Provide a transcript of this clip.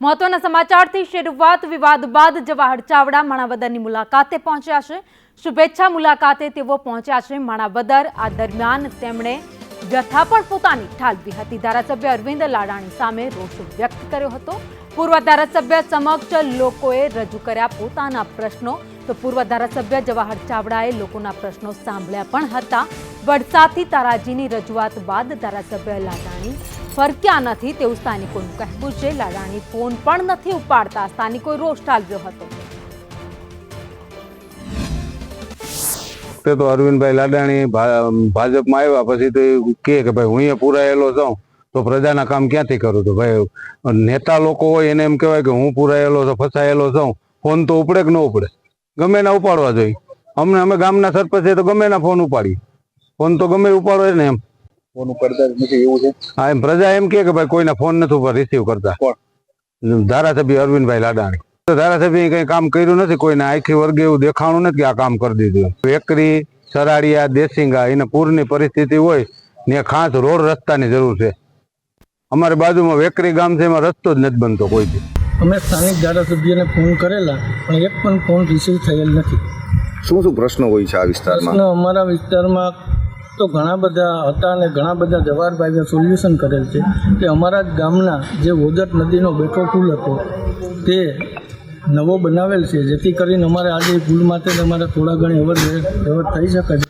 મહત્વના સમાચારથી શરૂઆત વિવાદ બાદ જવાહર ચાવડા માણાવદરની મુલાકાતે પહોંચ્યા છે. શુભેચ્છા મુલાકાતે તેઓ પહોંચ્યા છે માણાવદર. આ દરમિયાન તેમણે વ્યથા પણ પોતાની ઠાલવી હતી. ધારાસભ્ય અરવિંદ લાડાણી સામે રોષ વ્યક્ત કર્યો હતો. પૂર્વ ધારાસભ્ય સમક્ષ લોકોએ રજૂ કર્યા પોતાના પ્રશ્નો. તો પૂર્વ ધારાસભ્ય જવાહર ચાવડાએ લોકોના પ્રશ્નો સાંભળ્યા પણ હતા. વડસાથી તારાજીની રજૂઆત બાદ ધારાસભ્ય લાડાણી ફરક્યા નથી તેવું સ્થાનિકોનું કહેવું છે. લાડાણી ફોન પણ નથી ઉપાડતા. સ્થાનિકોએ રોષ ઠાલવ્યો હતો. તે અરવિંદભાઈ લાડાણી ભાજપમાં આવ્યા પછી તો કે ભાઈ હું પુરાયેલો જાઉં તો પ્રજાના કામ ક્યાંથી કરું? તો ભાઈ, નેતા લોકો હોય એને એમ કહેવાય કે હું પુરાયેલો છું, ફસાયેલો છું. ફોન તો ઉપડે કે ન ઉપડે? ગમે ના ઉપાડવા જોઈએ. અમને અમે ગામના સરપંચે તો ગમે ના ફોન ઉપાડીએ. ફોન તો ગમે ઉપાડો ને એમ. ફોન ઉપાડતા નથી એવું છે? હા એમ પ્રજા એમ કે ભાઈ કોઈના ફોન નથી ઉપર રિસીવ કરતા. ધારાસભ્ય અરવિંદભાઈ લાડાણી. તો ધારાસભ્ય કઈ કામ કર્યું નથી કોઈને આખી વર્ગે એવું દેખાણું નથી કે આ કામ કરી દીધું. વેકરી સરાડિયા દેસિંગા એને પૂરની પરિસ્થિતિ હોય ને ખાસ રોડ રસ્તાની જરૂર છે. અમારી બાજુમાં વેકરી ગામ છે એમાં રસ્તો જ નથી બનતો કોઈ અમે સ્થાનિક ધારાસભ્યને ફોન કરેલા પણ એક પણ ફોન રિસીવ થયેલ નથી. શું શું પ્રશ્નો હોય છે આ વિસ્તારમાં? અમારા વિસ્તારમાં તો ઘણા બધા હતા અને ઘણા બધા જવાહરભાઈએ સોલ્યુશન કરેલ છે કે અમારા જ ગામના જે વોદટ નદીનો બેઠો પુલ હતો, તે નવો બનાવેલ છે, જેથી કરીને અમારે આજે પુલ માટે અમારે થોડા ઘણી અવર થઈ શકે છે